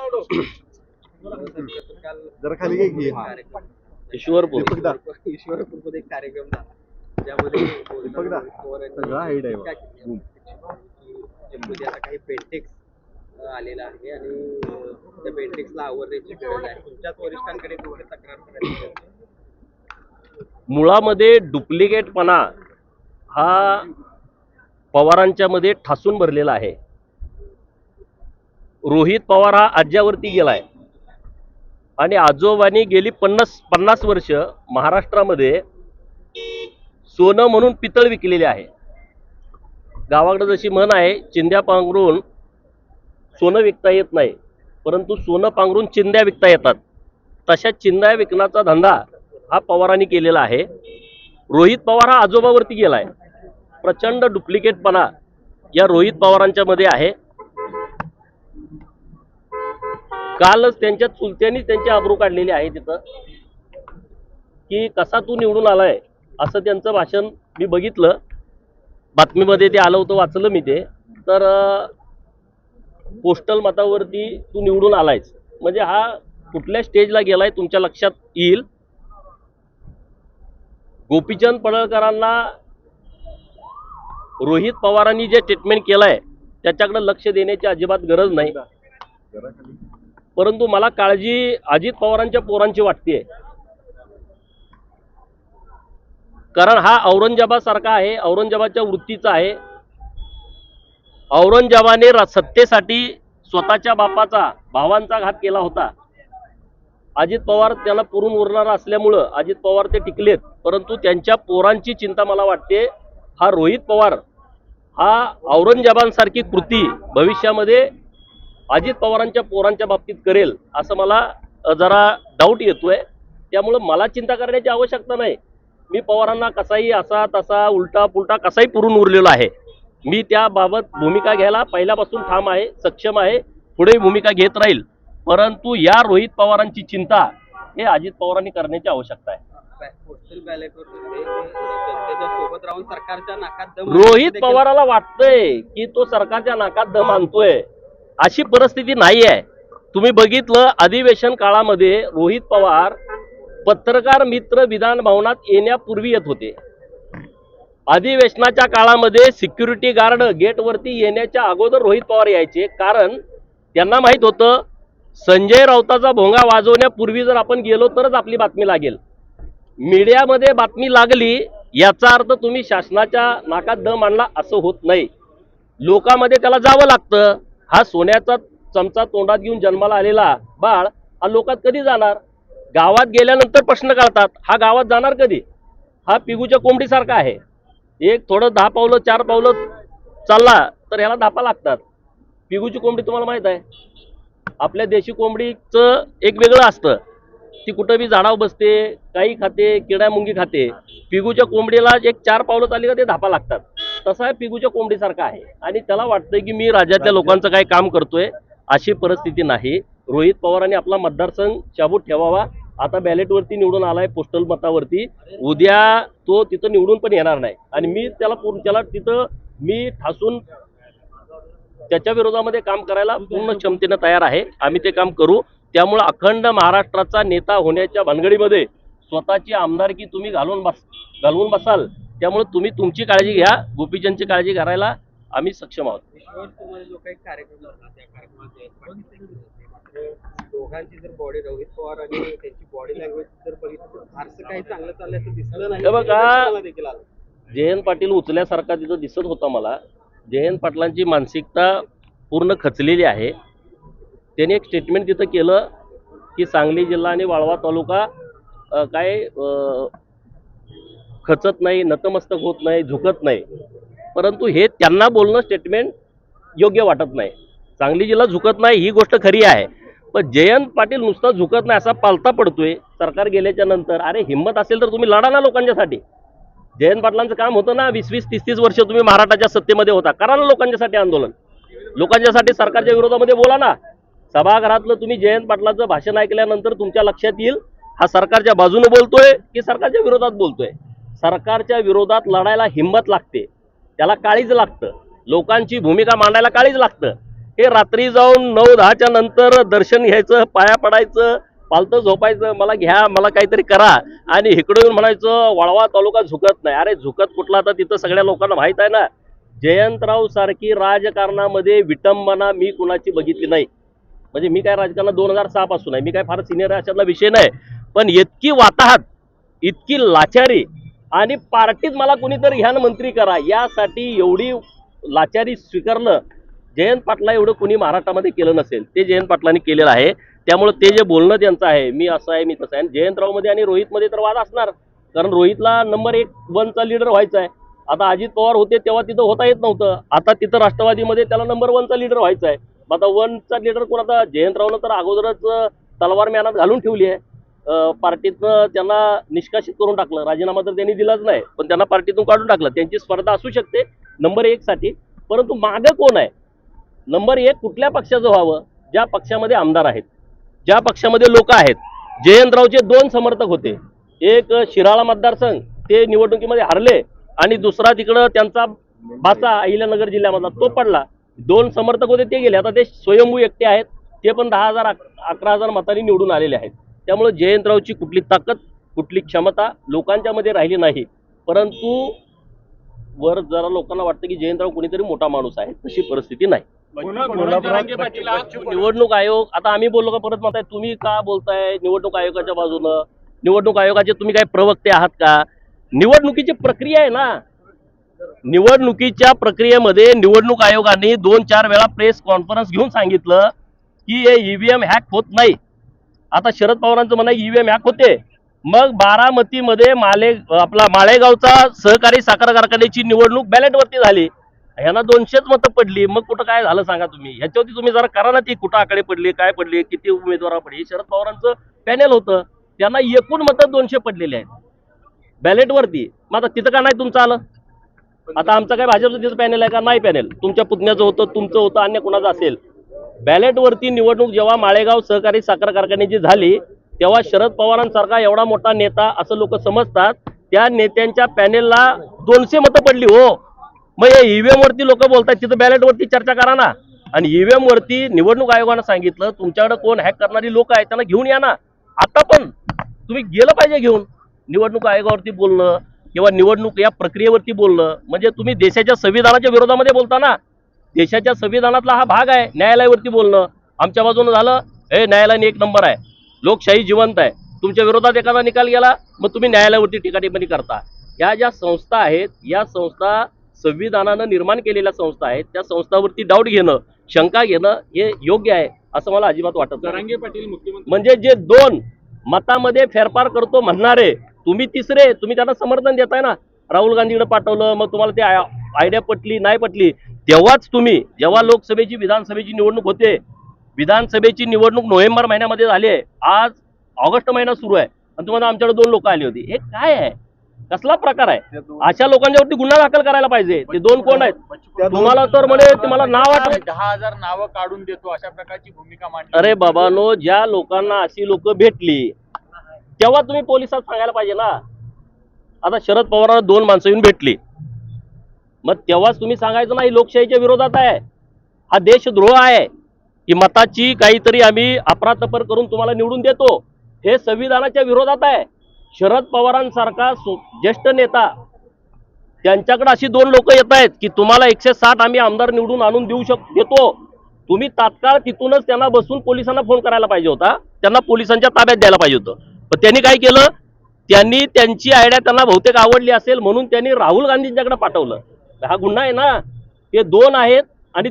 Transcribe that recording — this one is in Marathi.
जरा खाली घे की. हा. ईश्वरपूर. ईश्वरपूरमध्ये एक कार्यक्रम झाला. ज्यामध्ये दीपक दा. सगळा हाईट आहे बा. हम्म. चिंचोली आता काही बेंटेक्स आलेला आहे आणि अं, त्या बेंटेक्सला आवरण्याची गरज आहे. तुमच्याच वरिष्ठांकडे तक्रार करायची आहे. मुळामध्ये डुप्लिकेटपणा हा पवारांच्या मध्ये ठासून भरलेला आहे. रोहित पवार हा आज्यावरती गेलाय. आणि आजोबांनी गेली पन्नास पन्नास वर्ष महाराष्ट्रामध्ये सोनं म्हणून पितळ विकलेले आहे. गावाकडे जशी म्हण आहे चिंध्या पांघरून सोनं विकता येत नाही परंतु सोनं पांघरून चिंध्या विकता येतात. तशा चिंध्या विकण्याचा धंदा हा पवारांनी केलेला आहे. रोहित पवार हा आजोबावरती गेलाय. प्रचंड डुप्लिकेटपणा या रोहित पवारांच्या मध्ये आहे. कालच त्यांच्या चुलत्यांनी त्यांची आबरू काढलेली आहे तिथं. की कसा तू निवडून आलाय असं त्यांचं भाषण मी बघितलं. बातमीमध्ये ते आलं होतं वाचलं मी ते. तर पोस्टल मतावरती तू निवडून आलायस. म्हणजे हा कुठल्या स्टेजला गेलाय तुमच्या लक्षात येईल? गोपीचंद पडळकरांना रोहित पवारांनी जे ट्रीटमेंट केलंय त्याच्याकडे लक्ष देण्याची अजिबात गरज नाही. परंतु मला काळजी अजित पवारांच्या पोरांची वाटते कारण हा औरंगजेबासारखा आहे औरंगजेबाच्या वृत्तीचा आहे. औरंगजेबाने सत्तेसाठी स्वतःच्या बापाचा भावांचा घात केला होता. अजित पवार त्याला पुरून उरणारा असल्यामुळं अजित पवार ते टिकलेत. परंतु त्यांच्या पोरांची चिंता मला वाटते हा रोहित पवार हा औरंगजेबांसारखी कृती भविष्यामध्ये अजित पवारांच्या पोरांच्या बाबतीत करेल असं मला जरा डाऊट येतोय. त्यामुळं मला चिंता करण्याची आवश्यकता नाही. मी पवारांना कसाही असा तसा उलटा पुलटा कसाही पुरून उरलेलो आहे. मी त्याबाबत भूमिका घ्यायला पहिल्यापासून ठाम आहे सक्षम आहे पुढे भूमिका घेत राहील. परंतु या रोहित पवारांची चिंता हे अजित पवारांनी करण्याची आवश्यकता आहे. पोस्टल बॅलेटवर होते ते जनतेच्या सोबत राहून सरकारच्या नाकात दम रोहित पवाराला वाटतंय की तो सरकारच्या नाकात दम आणतोय. अशी परिस्थिती नाही आहे तुम्ही बघितलं अधिवेशन काळामध्ये रोहित पवार पत्रकार मित्र विधान भवनात येण्यापूर्वी येत होते. अधिवेशनाच्या काळामध्ये सिक्युरिटी गार्ड गेटवरती येण्याच्या अगोदर रोहित पवार यायचे. कारण त्यांना माहीत होतं संजय राऊताचा भोंगा वाजवण्यापूर्वी जर आपण गेलो तरच आपली बातमी लागेल. मीडियामध्ये बातमी लागली याचा अर्थ तुम्ही शासनाच्या नाकात दम आणला असं होत नाही. लोकांमध्ये त्याला जावं लागतं. हा सोन्याचा चमचा तोंडात घेऊन जन्माला आलेला बाळ हा लोकात कधी जाणार? गावात गेल्यानंतर प्रश्न काढतात हा गावात जाणार कधी? हा पिगूच्या कोंबडीसारखा आहे. एक थोडं दहा पावलं चार पावलं चालला तर ह्याला धापा लागतात. पिगूची कोंबडी तुम्हाला माहीत आहे. आपल्या देशी कोंबडीचं एक वेगळं असतं. ती कुठं बी झाडावर बसते काही खाते किडा मुंगी खाते पिगूच्या कोंबडीला एक चार पावलं चालली का ते धापा लागतात. तसा आहे पिगूच्या कोंबडीसारखा आहे. आणि त्याला वाटतंय की मी राज्यातल्या लोकांचं काय काम करतोय अशी परिस्थिती नाही. रोहित पवारांनी आपला मतदारसंघ शाबूत ठेवावा. आता बॅलेटवरती निवडून आलाय पोस्टल मतावरती. उद्या तो तिथं निवडून पण येणार नाही. आणि मी त्याला पूर्ण त्याला तिथं मी ठासून त्याच्या विरोधामध्ये काम करायला पूर्ण क्षमतेनं तयार आहे. आम्ही ते काम करू. त्यामुळं अखंड महाराष्ट्राचा नेता होण्याच्या भानगडीमध्ये स्वतःची आमदारकी तुम्ही घालून बस घालवून बसाल. त्यामुळे तुम्ही तुमची काळजी घ्या गोपीचंदची काळजी करायला आम्ही सक्षम आहोत. दोघांची जर बॉडी रोहित पवार आणि त्यांची बॉडी लँग्वेज जर बघितली फारसं काही चांगलं दिसलं नाही. बघा. जयंत पाटील उचल्यासारखा तिथं दिसत होता मला. जयंत पाटलांची मानसिकता पूर्ण खचलेली आहे. त्यांनी एक स्टेटमेंट तिथं केलं की सांगली जिल्हा आणि वाळवा तालुका काय खचत नाही नतमस्तक होत नाही झुकत नाही. परंतु हे त्यांना बोलणं स्टेटमेंट योग्य वाटत नाही. सांगली जिल्हा झुकत नाही ही गोष्ट खरी आहे. पण जयंत पाटील नुसता झुकत नाही असा पालता पडतोय सरकार गेल्याच्यानंतर. अरे हिंमत असेल तर तुम्ही लढा ना लोकांच्यासाठी. जयंत पाटलांचं काम होतं ना वीस वीस तीस तीस वर्ष तुम्ही महाराष्ट्राच्या सत्तेमध्ये होता. करा ना लोकांच्यासाठी आंदोलन. लोकांच्यासाठी सरकारच्या विरोधामध्ये बोला ना. सभागृहातलं तुम्ही जयंत पाटलाचं भाषण ऐकल्यानंतर तुमच्या लक्षात येईल हा सरकारच्या बाजूने बोलतोय की सरकारच्या विरोधात बोलतोय? सरकारच्या विरोधात लढायला हिंमत लागते. त्याला काळीज लागतं. लोकांची भूमिका मांडायला काळीज लागतं. हे रात्री जाऊन नऊ दहाच्या नंतर दर्शन घ्यायचं पाया पडायचं पालतं झोपायचं मला घ्या मला काहीतरी करा आणि इकडे येऊन म्हणायचं वळवा तालुका झुकत नाही. अरे झुकत कुठला? आता तिथं सगळ्या लोकांना माहीत आहे ना. जयंतराव सारखी राजकारणामध्ये विटंबना मी कुणाची बघितली नाही. म्हणजे मी काय राजकारणात दोन हजार सहा पासून आहे. मी काय फार सिनियर अशातला विषय नाही. पण इतकी वाताहत इतकी लाचारी आणि पार्टीत मला कोणीतरी ह्यान मंत्री करा यासाठी एवढी लाचारी स्वीकारलं जयंत पाटला एवढं कोणी महाराष्ट्रामध्ये केलं नसेल. ते जयंत पाटलांनी केलेलं आहे. त्यामुळे ते जे बोलणं त्यांचं आहे मी असं आहे मी तसं आहे. आणि जयंतरावमध्ये आणि रोहितमध्ये तर वाद असणार. कारण रोहितला नंबर एक वनचा लीडर व्हायचा आहे. आता अजित पवार होते तेव्हा तिथं होता येत नव्हतं. आता तिथं राष्ट्रवादीमध्ये त्याला नंबर वनचा लीडर व्हायचा आहे. मग आता वनचा लीडर कोण? आता जयंतरावनं तर अगोदरच तलवार म्यानात घालून ठेवली आहे. पार्टीतनं त्यांना निष्कासित करून टाकलं. राजीनामा तर त्यांनी दिलाच नाही पण त्यांना पार्टीतून काढून टाकलं. त्यांची स्पर्धा असू शकते नंबर एक साठी. परंतु मागं कोण आहे? नंबर एक कुठल्या पक्षाचं व्हावं? ज्या पक्षामध्ये आमदार आहेत. ज्या पक्षामध्ये लोक आहेत. जयंतरावचे दोन समर्थक होते. एक शिराळा मतदारसंघ. ते निवडणुकीमध्ये हरले आणि दुसरा तिकडं त्यांचा भाचा अहिल्यानगर जिल्ह्यामधला तो पडला. दोन समर्थक होते ते गेले. आता ते स्वयंभू एकटे आहेत. ते पण दहा हजार अकरा हजार मतांनी निवडून आलेले आहेत. त्यामुळे जयंतरावची कुठली ताकद कुठली क्षमता लोकांच्या मध्ये राहिली नाही. परंतु वर जरा लोकांना वाटतं की जयंतराव कोणीतरी मोठा माणूस आहे. तशी परिस्थिती नाही. निवडणूक आयोग आता आम्ही बोललो का परत म्हणताय तुम्ही का बोलताय? निवडणूक आयोगाच्या बाजूनं. निवडणूक आयोगाचे तुम्ही काय प्रवक्ते आहात का? निवडणुकीची प्रक्रिया आहे ना. निवडणुकीच्या प्रक्रियेमध्ये निवडणूक आयोगाने दोन चार वेळा प्रेस कॉन्फरन्स घेऊन सांगितलं की हे ईव्हीएम हॅक होत नाही. आता शरद पवारांचं म्हणणं ईव्हीएम हॅक होते. मग बारामतीमध्ये माले आपला माळेगावचा सहकारी साखर कारखान्याची निवडणूक बॅलेटवरती झाली. ह्यांना दोनशेच मतं पडली. मग कुठं काय झालं सांगा तुम्ही? ह्याच्यावरती तुम्ही जरा करा ना ती कुठं आकडे पडली काय पडली किती उमेदवार पडली. शरद पवारांचं पॅनेल होतं. त्यांना एकूण मतं दोनशे पडलेले आहेत. बॅलेटवरती मग आता तिथं का नाही तुमचं आलं? आता आमचं काय भाजपचं तिचं पॅनेल आहे का? नाही पॅनेल. तुमच्या पुतण्याचं होतं तुमचं होतं अन्य कुणाचं असेल. बॅलेटवरती निवडणूक जेव्हा माळेगाव सहकारी साखर कारखान्याची झाली तेव्हा शरद पवारांसारखा एवढा मोठा नेता असं लोक समजतात त्या नेत्यांच्या पॅनेलला दोनशे मतं पडली हो. मग या ईव्हीएम वरती लोक बोलतात तिथं बॅलेट वरती चर्चा करा ना. आणि ईव्हीएम वरती निवडणूक आयोगानं सांगितलं तुमच्याकडे कोण हॅक करणारी लोक आहेत त्यांना घेऊन या ना. आता पण तुम्ही गेलं पाहिजे घेऊन. निवडणूक आयोगावरती बोलणं किंवा निवडणूक या प्रक्रियेवरती बोलणं म्हणजे तुम्ही देशाच्या संविधानाच्या विरोधामध्ये बोलता ना? देशाच्या संविधानातला हा भाग आहे न्यायालयावरती बोलणं. आमच्या बाजूनं झालं हे न्यायालयाने एक नंबर आहे. लोकशाही जिवंत आहे. तुमच्या विरोधात एखादा निकाल गेला मग तुम्ही न्यायालयावरती टीकाटिप्पणी करता. या ज्या संस्था आहेत या संस्था संविधानानं निर्माण केलेल्या संस्था आहेत त्या संस्थावरती डाऊट घेणं शंका घेणं हे योग्य आहे असं मला अजिबात वाटत म्हणजे जे दोन मतामध्ये फेरफार करतो म्हणणारे तुम्ही तिसरे तुम्ही त्यांना समर्थन देताय ना. राहुल गांधीकडे पाठवलं मग तुम्हाला ते आयडिया पटली नाही पटली तेव्हाच तुम्ही जेव्हा लोकसभेची विधानसभेची निवडणूक होते विधानसभेची निवडणूक नोव्हेंबर महिन्यामध्ये झाली आहे. आज ऑगस्ट महिना सुरू आहे. आणि तुम्हाला आमच्याकडे दोन लोक आली होती. हे काय आहे? कसला प्रकार आहे? अशा लोकांच्यावरती गुन्हा दाखल करायला पाहिजे. ते दोन कोण आहेत? तुम्हाला तर म्हणे तुम्हाला नाव आठवत दहा हजार नावं काढून देतो अशा प्रकारची भूमिका मांडली. अरे बाबानो ज्या लोकांना अशी लोक भेटली तेव्हा तुम्ही पोलिसात सांगायला पाहिजे ना. आता शरद पवारांना दोन माणसं येऊन भेटली. मग तेव्हाच तुम्ही सांगायचं नाही लोकशाहीच्या विरोधात आहे. हा देशद्रोह आहे. की मताची काहीतरी आम्ही अपरातपर करून तुम्हाला निवडून देतो. हे संविधानाच्या विरोधात आहे. शरद पवारांसारखा ज्येष्ठ नेता त्यांच्याकडे अशी दोन लोक येत आहेत की तुम्हाला एकशे साठ आम्ही आमदार निवडून आणून देऊ शक देतो. तुम्ही तात्काळ तिथूनच त्यांना बसून पोलिसांना फोन करायला पाहिजे होता. त्यांना पोलिसांच्या ताब्यात द्यायला पाहिजे होतं. पण त्यांनी काय केलं? त्यांनी त्यांची आयडिया त्यांना बहुतेक आवडली असेल म्हणून त्यांनी राहुल गांधींच्याकडे पाठवलं. हा गुन्हा आहे ना? हे दोन आहेत आणि